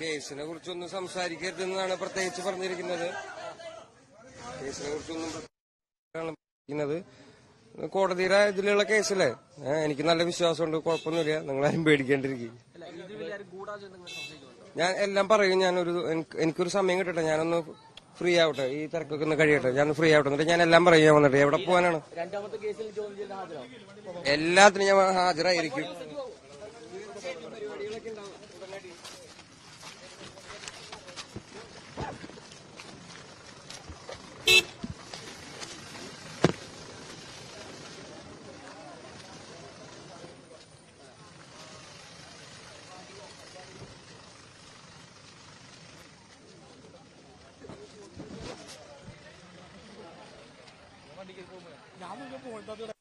കേസിനെ കുറിച്ചൊന്നും സംസാരിക്കരുതെന്നാണ് പ്രത്യേകിച്ച് പറഞ്ഞിരിക്കുന്നത്. കേസിനെ കുറിച്ചൊന്നും പറഞ്ഞിരിക്കുന്നത് കോടതിയുടെ ഇതിലുള്ള കേസല്ലേ എനിക്ക് നല്ല വിശ്വാസമുണ്ട് കുഴപ്പമൊന്നുമില്ല. നിങ്ങളാരും പേടിക്കേണ്ടിരിക്കും ഞാൻ എല്ലാം പറയും ഞാനൊരു എനിക്ക് എനിക്കൊരു സമയം കിട്ടട്ടെ ഞാനൊന്ന് ഫ്രീ ആവട്ടെ ഈ തിരക്കൊക്കെ ഒന്ന് കഴിയട്ടെ ഞാൻ ഫ്രീ ആവട്ടെ എന്നിട്ട് ഞാൻ എല്ലാം പറയും ഞാൻ വന്നിട്ട് എവിടെ പോകാനാണ് എല്ലാത്തിനും ഞാൻ ഹാജരായിരിക്കും. വണ്ടിക്ക് പോകുമ്പോൾ ഞാൻ പോകുന്നത്